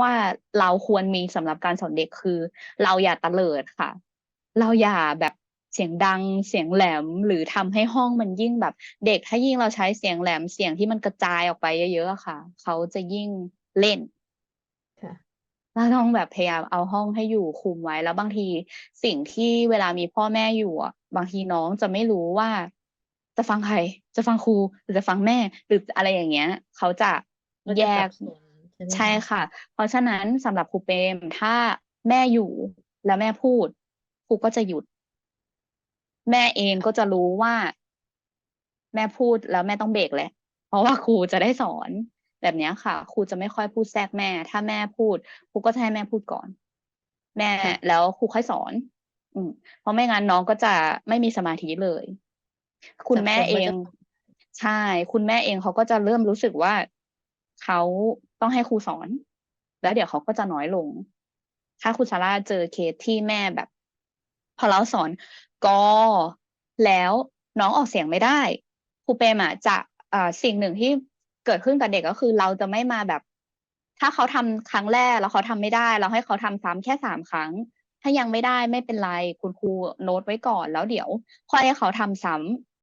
ว่าเราควรมีสำหรับการสอนเด็กคือ เราอย่าตะเลิดค่ะ เราอย่าแบบเสียงดังเสียงแหลมหรือทำให้ห้องมันยิ่งแบบ เด็กถ้ายิ่งเราใช้เสียงแหลมเสียงที่มันกระจายออกไปเยอะๆอะค่ะ เขาจะยิ่งเล่นค่ะเราต้องแบบพยายามเอาห้องให้อยู่คุมไว้ แล้วบางทีสิ่งที่เวลามีพ่อแม่อยู่อะบางทีน้องจะไม่รู้ว่า จะฟังใคร จะฟังครูหรือจะฟังแม่หรืออะไรอย่างเงี้ย เขาจะก็จะแยสักบสน ใช่ไหมใช่คะค่ะ เพราะฉะนั้นสำหรับครูเปรมถ้าแม่อยู่แล้วแม่พูดครูก็จะหยุด แม่เองก็จะรู้ว่า แม่พูดแล้วแม่ต้องเบรกแหละ เพราะว่าครูจะได้สอนแบบเนี้ยค่ะครูจะไม่ค่อยพูดแทรกแม่ ถ้าแม่พูดครูก็จะให้แม่พูดก่อน แม่ค่ะแล้วครูค่อยสอน อืมเพราะไม่งั้นน้องก็จะไม่มีสมาธิเลย คุณสับแม่สนเอว่าจะงใช่ คุณแม่เองเขาก็จะเริ่มรู้สึกว่าเขา ต้องให้ครูสอน แล้วเดี๋ยวเขาก็จะน้อยลง ถ้าคุณซาร่าเจอเคสที่แม่แบบ พอเราสอนกอแล้วน้องออกเสียงไม่ได้ครูเปรมอะจะอ่าสิ่งหนึ่งที่เกิดขึ้นกับเด็กก็คือ เราจะไม่มาแบบ ถ้าเขาทำครั้งแรกแล้วเขาทำไม่ได้ เราให้เขาทำซ้ำแค่สามครั้ง ถ้ายังไม่ได้ไม่เป็นไรคุณครูโน้ตไว้ก่อนแล้วเดี๋ยวค่อยให้เขาทำซ้